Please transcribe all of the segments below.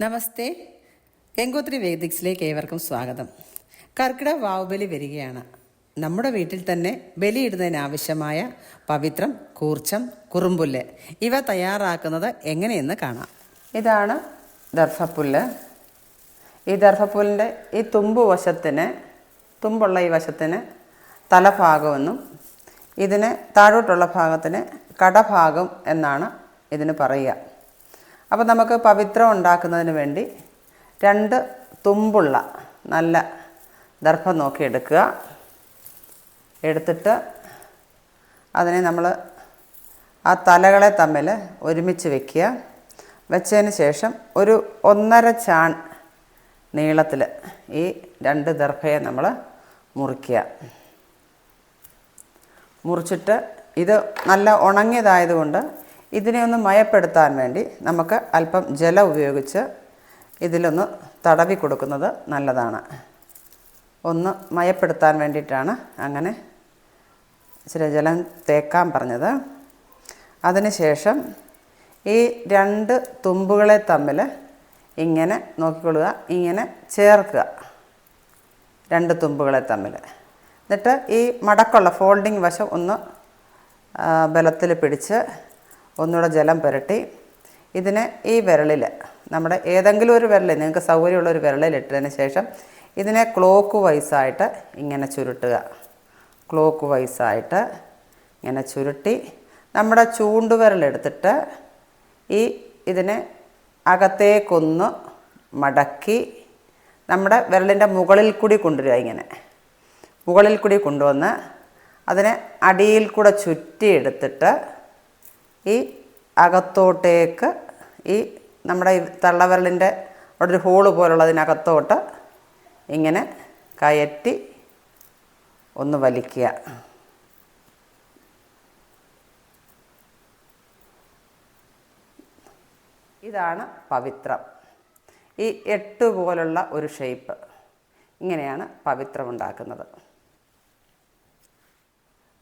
നമസ്തേ. ഗംഗോത്രി വേദിക്സിലേക്ക് ഏവർക്കും സ്വാഗതം. കർക്കിടക വാവുബലി വരികയാണ്. നമ്മുടെ വീട്ടിൽ തന്നെ ബലിയിടുന്നതിനാവശ്യമായ പവിത്രം കൂർച്ചം കുറുമ്പുല്ല് ഇവ തയ്യാറാക്കുന്നത് എങ്ങനെയെന്ന് കാണാം. ഇതാണ് ദർഭപ്പുല്ല്. ഈ ദർഭപ്പുല്ലിന്റെ ഈ തുമ്പ് വശത്തിന് തുമ്പുള്ള ഈ വശത്തിന് തലഭാഗമെന്നും ഇതിന് താഴോട്ടുള്ള ഭാഗത്തിന് കടഭാഗം എന്നാണ് ഇതിന് പറയുക. അപ്പോൾ നമുക്ക് പവിത്രം ഉണ്ടാക്കുന്നതിന് വേണ്ടി രണ്ട് തുമ്പുള്ള നല്ല ദർഭം നോക്കി എടുക്കുക. എടുത്തിട്ട് അതിനെ നമ്മൾ ആ തലകളെ തമ്മിൽ ഒരുമിച്ച് വെക്കുക. വെച്ചതിന് ശേഷം ഒരു ഒന്നര ചാൺ നീളത്തിൽ ഈ രണ്ട് ദർഭയെ നമ്മൾ മുറിക്കുക. മുറിച്ചിട്ട് ഇത് നല്ല ഉണങ്ങിയതായതുകൊണ്ട് ഇതിനെ ഒന്ന് മയപ്പെടുത്താൻ വേണ്ടി നമുക്ക് അല്പം ജലം ഉപയോഗിച്ച് ഇതിലൊന്ന് തടവി കൊടുക്കുന്നത് നല്ലതാണ്. ഒന്ന് മയപ്പെടുത്താൻ വേണ്ടിയിട്ടാണ് അങ്ങനെ ഇച്ചിരി ജലം തേക്കാൻ പറഞ്ഞത്. അതിനുശേഷം ഈ രണ്ട് തുമ്പുകളെ തമ്മിൽ ഇങ്ങനെ നോക്കിക്കൊള്ളുക ഇങ്ങനെ ചേർക്കുക. രണ്ട് തുമ്പുകളെ തമ്മിൽ എന്നിട്ട് ഈ മടക്കുള്ള ഫോൾഡിങ് വശം ഒന്ന് ബലത്തിൽ പിടിച്ച് ഒന്നുകൂടെ ജലം പുരട്ടി ഇതിനെ ഈ വിരളിൽ നമ്മുടെ ഏതെങ്കിലും ഒരു വിരലിൽ നിങ്ങൾക്ക് സൗകര്യമുള്ള ഒരു വിരളിൽ ഇട്ടതിന് ശേഷം ഇതിനെ ക്ലോക്ക് വൈസായിട്ട് ഇങ്ങനെ ചുരുട്ടുക. ക്ലോക്ക് വൈസായിട്ട് ഇങ്ങനെ ചുരുട്ടി നമ്മുടെ ചൂണ്ടുവിരലെടുത്തിട്ട് ഈ ഇതിനെ അകത്തേക്കൊന്ന് മടക്കി നമ്മുടെ വിരലിന്റെ മുകളിൽ കൂടി കൊണ്ടുവരിക ഇങ്ങനെ. മുകളിൽ കൂടി കൊണ്ടുവന്ന് അതിനെ അടിയിൽ കൂടെ ചുറ്റിയെടുത്തിട്ട് ഈ അകത്തോട്ടേക്ക് ഈ നമ്മുടെ തള്ളവിരലിന്റെ അവിടെ ഒരു ഹോൾ പോലുള്ളതിനകത്തോട്ട് ഇങ്ങനെ കയറ്റി ഒന്ന് വലിക്കുക. ഇതാണ് പവിത്രം. ഈ എട്ട് പോലുള്ള ഒരു ഷേപ്പ്. ഇങ്ങനെയാണ് പവിത്രം ഉണ്ടാക്കുന്നത്.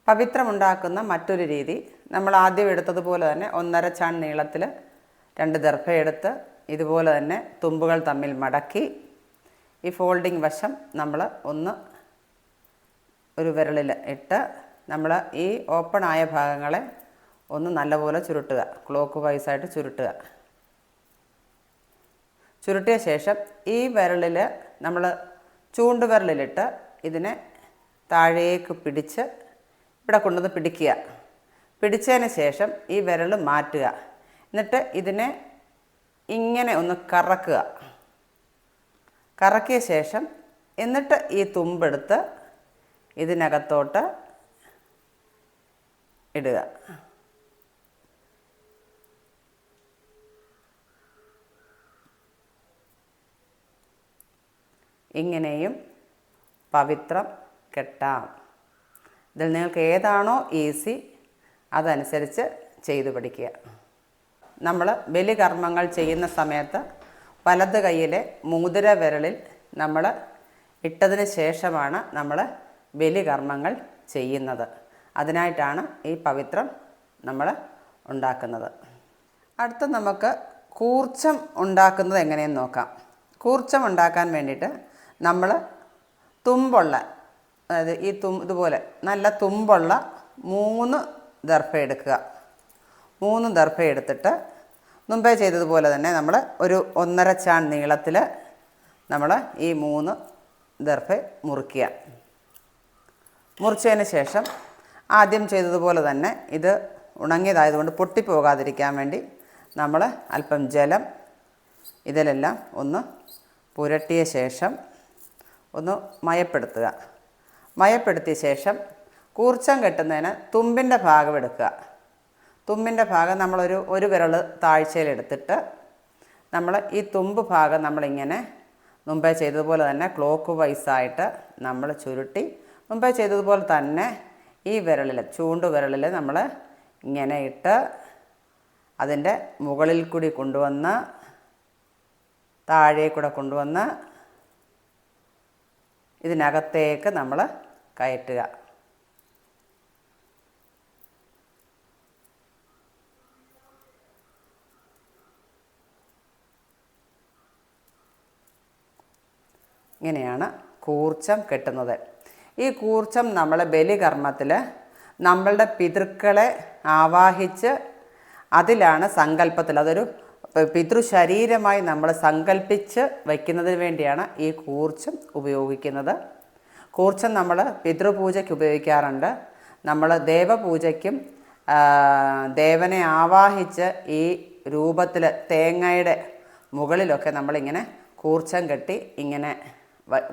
പവിത്രമുണ്ടാക്കുന്ന മറ്റൊരു രീതി. നമ്മൾ ആദ്യം എടുത്തതുപോലെ തന്നെ ഒന്നര ചാൺ നീളത്തിൽ രണ്ട് ദർഭ എടുത്ത് ഇതുപോലെ തന്നെ തുമ്പുകൾ തമ്മിൽ മടക്കി ഈ ഫോൾഡിംഗ് വശം നമ്മൾ ഒന്ന് ഒരു വിരളിൽ ഇട്ട് നമ്മൾ ഈ ഓപ്പൺ ആയ ഭാഗങ്ങളെ ഒന്ന് നല്ലപോലെ ചുരുട്ടുക. ക്ലോക്ക് വൈസായിട്ട് ചുരുട്ടുക. ചുരുട്ടിയ ശേഷം ഈ വിരലിൽ നമ്മൾ ചൂണ്ടുവിരലിലിട്ട് ഇതിനെ താഴേക്ക് പിടിച്ച് ഇവിടെ കൊണ്ടുവന്ന് പിടിക്കുക. പിടിച്ചതിന് ശേഷം ഈ വിരൽ മാറ്റുക. എന്നിട്ട് ഇതിനെ ഇങ്ങനെ ഒന്ന് കറക്കുക. കറക്കിയ ശേഷം എന്നിട്ട് ഈ തുമ്പെടുത്ത് ഇതിനകത്തോട്ട് ഇടുക. ഇങ്ങനെയും പവിത്രം കെട്ടാം. ഇതിൽ നിങ്ങൾക്ക് ഏതാണോ ഈസി അതനുസരിച്ച് ചെയ്തു പഠിക്കുക. നമ്മൾ ബലികർമ്മങ്ങൾ ചെയ്യുന്ന സമയത്ത് വലത് കൈയിലെ മൂതിര വിരലിൽ നമ്മൾ ഇട്ടതിന് ശേഷമാണ് നമ്മൾ ബലികർമ്മങ്ങൾ ചെയ്യുന്നത്. അതിനായിട്ടാണ് ഈ പവിത്രം നമ്മൾ ഉണ്ടാക്കുന്നത്. അടുത്ത നമുക്ക് കൂർച്ചം ഉണ്ടാക്കുന്നത് എങ്ങനെയെന്ന് നോക്കാം. കൂർച്ചം ഉണ്ടാക്കാൻ വേണ്ടിയിട്ട് നമ്മൾ തുമ്പുള്ള അതായത് ഈ തും ഇതുപോലെ നല്ല തുമ്പുള്ള മൂന്ന് ദർഭ എടുക്കുക. മൂന്ന് ദർഭ എടുത്തിട്ട് മുമ്പേ ചെയ്തതുപോലെ തന്നെ നമ്മൾ ഒരു ഒന്നര ചാൺ നീളത്തിൽ നമ്മൾ ഈ മൂന്ന് ദർഭ മുറിക്കുക. മുറിച്ചതിന് ശേഷം ആദ്യം ചെയ്തതുപോലെ തന്നെ ഇത് ഉണങ്ങിയതായതുകൊണ്ട് പൊട്ടിപ്പോകാതിരിക്കാൻ വേണ്ടി നമ്മൾ അല്പം ജലം ഇതിലെല്ലാം ഒന്ന് പുരട്ടിയ ശേഷം ഒന്ന് മയപ്പെടുത്തുക. മയപ്പെടുത്തിയ ശേഷം കൂർച്ചം കെട്ടുന്നതിന് തുമ്പിന്റെ ഭാഗം എടുക്കുക. തുമ്പിന്റെ ഭാഗം നമ്മളൊരു ഒരു വിരൽ താഴ്ചയിലെടുത്തിട്ട് നമ്മൾ ഈ തുമ്പ് ഭാഗം നമ്മളിങ്ങനെ മുമ്പേ ചെയ്തതുപോലെ തന്നെ ക്ലോക്ക് വൈസായിട്ട് നമ്മൾ ചുരുട്ടി മുമ്പേ ചെയ്തതുപോലെ തന്നെ ഈ വിരലിൽ ചൂണ്ട് വിരളിൽ നമ്മൾ ഇങ്ങനെ ഇട്ട് അതിന്റെ മുകളിൽ കൂടി കൊണ്ടുവന്ന് താഴെ കൂടെ കൊണ്ടുവന്ന് ഇതിനകത്തേക്ക് നമ്മൾ കയറ്റുക. ഇങ്ങനെയാണ് കൂർച്ചം കെട്ടുന്നത്. ഈ കൂർച്ചം നമ്മൾ ബലികർമ്മത്തിൽ നമ്മളുടെ പിതൃക്കളെ ആവാഹിച്ച് അതിലാണ് സങ്കല്പത്തിൽ അതൊരു പിതൃശരീരമായി നമ്മൾ സങ്കല്പിച്ച് വയ്ക്കുന്നതിന് വേണ്ടിയാണ് ഈ കൂർച്ചം ഉപയോഗിക്കുന്നത്. കൂർച്ചം നമ്മൾ പിതൃപൂജയ്ക്ക് ഉപയോഗിക്കാറുണ്ട്. നമ്മൾ ദേവപൂജയ്ക്കും ദേവനെ ആവാഹിച്ച് ഈ രൂപത്തിൽ തേങ്ങയുടെ മുകളിലൊക്കെ നമ്മളിങ്ങനെ കൂർച്ചം കെട്ടി ഇങ്ങനെ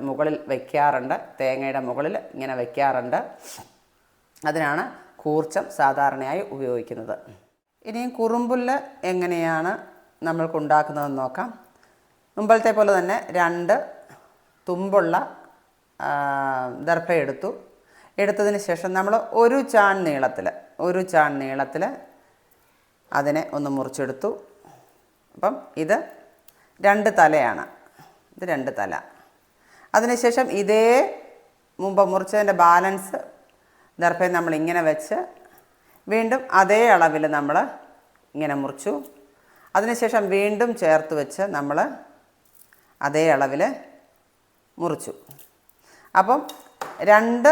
മുകളിൽ വയ്ക്കാറുണ്ട് തേങ്ങയുടെ മുകളിൽ ഇങ്ങനെ വയ്ക്കാറുണ്ട് അതിനാണ് കൂർച്ചം സാധാരണയായി ഉപയോഗിക്കുന്നത്. ഇനിയും കുറുമ്പുല്ല് എങ്ങനെയാണ് നമ്മൾക്കുണ്ടാക്കുന്നതെന്ന് നോക്കാം. മുമ്പത്തെ പോലെ തന്നെ രണ്ട് തുമ്പുള്ള ദർഭ എടുത്തു. എടുത്തതിന് ശേഷം നമ്മൾ ഒരു ചാൺ നീളത്തിൽ ഒരു ചാൺ നീളത്തിൽ അതിനെ ഒന്ന് മുറിച്ചെടുത്തു. അപ്പം ഇത് രണ്ട് തലയാണ്. ഇത് രണ്ട് തല. അതിനുശേഷം ഇതേ മുമ്പ് മുറിച്ചതിന്റെ ബാലൻസ് ദർഭയെ നമ്മൾ ഇങ്ങനെ വെച്ച് വീണ്ടും അതേ അളവിൽ നമ്മൾ ഇങ്ങനെ മുറിച്ചു. അതിനുശേഷം വീണ്ടും ചേർത്ത് വെച്ച് നമ്മൾ അതേ അളവിൽ മുറിച്ചു. അപ്പം രണ്ട്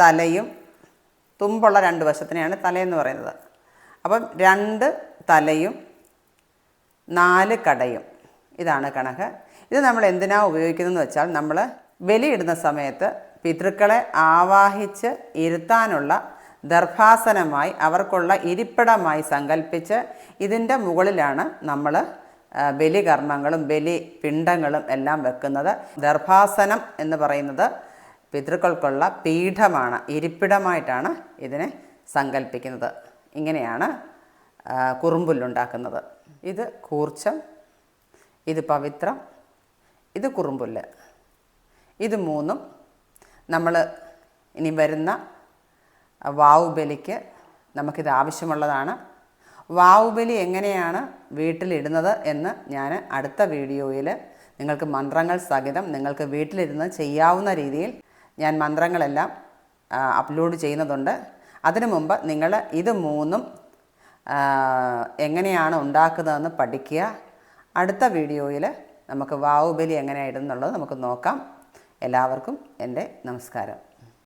തലയും തുമ്പുള്ള രണ്ട് വശത്തിനെയാണ് തലയെന്ന് പറയുന്നത്. അപ്പം രണ്ട് തലയും നാല് കടയും. ഇതാണ് കണക്ക്. ഇത് നമ്മൾ എന്തിനാ ഉപയോഗിക്കുന്നതെന്ന് വെച്ചാൽ നമ്മൾ ബലിയിടുന്ന സമയത്ത് പിതൃക്കളെ ആവാഹിച്ച് ഇരുത്താനുള്ള ദർഭാസനമായി അവർക്കുള്ള ഇരിപ്പിടമായി സങ്കല്പിച്ച് ഇതിന്റെ മുകളിലാണ് നമ്മൾ ബലികർമ്മങ്ങളും ബലി പിണ്ടങ്ങളും എല്ലാം വെക്കുന്നത് ദർഭാസനം എന്ന് പറയുന്നത് പിതൃക്കൾക്കുള്ള പീഠമാണ് ഇരിപ്പിടമായിട്ടാണ് ഇതിനെ സങ്കല്പിക്കുന്നത് ഇങ്ങനെയാണ് കുറുമ്പുല്ലുണ്ടാക്കുന്നത്. ഇത് കൂർച്ചം ഇത് പവിത്രം ഇത് കുറുമ്പുല്ല്. ഇത് മൂന്നും നമ്മൾ ഇനി വരുന്ന വാവുബലിക്ക് നമുക്കിത് ആവശ്യമുള്ളതാണ്. വാവുബലി എങ്ങനെയാണ് വീട്ടിലിടുന്നത് എന്ന് ഞാൻ അടുത്ത വീഡിയോയിൽ നിങ്ങൾക്ക് മന്ത്രങ്ങൾ സഹിതം നിങ്ങൾക്ക് വീട്ടിലിരുന്ന് ചെയ്യാവുന്ന രീതിയിൽ ഞാൻ മന്ത്രങ്ങളെല്ലാം അപ്ലോഡ് ചെയ്യുന്നതുണ്ട്. അതിനു മുമ്പ് നിങ്ങൾ ഇത് മൂന്നും എങ്ങനെയാണ് ഉണ്ടാക്കുന്നതെന്ന് പഠിക്കുക. അടുത്ത വീഡിയോയിൽ നമുക്ക് വാവുബലി എങ്ങനെയായിരുന്നുള്ളത് നമുക്ക് നോക്കാം. എല്ലാവർക്കും എന്റെ നമസ്കാരം.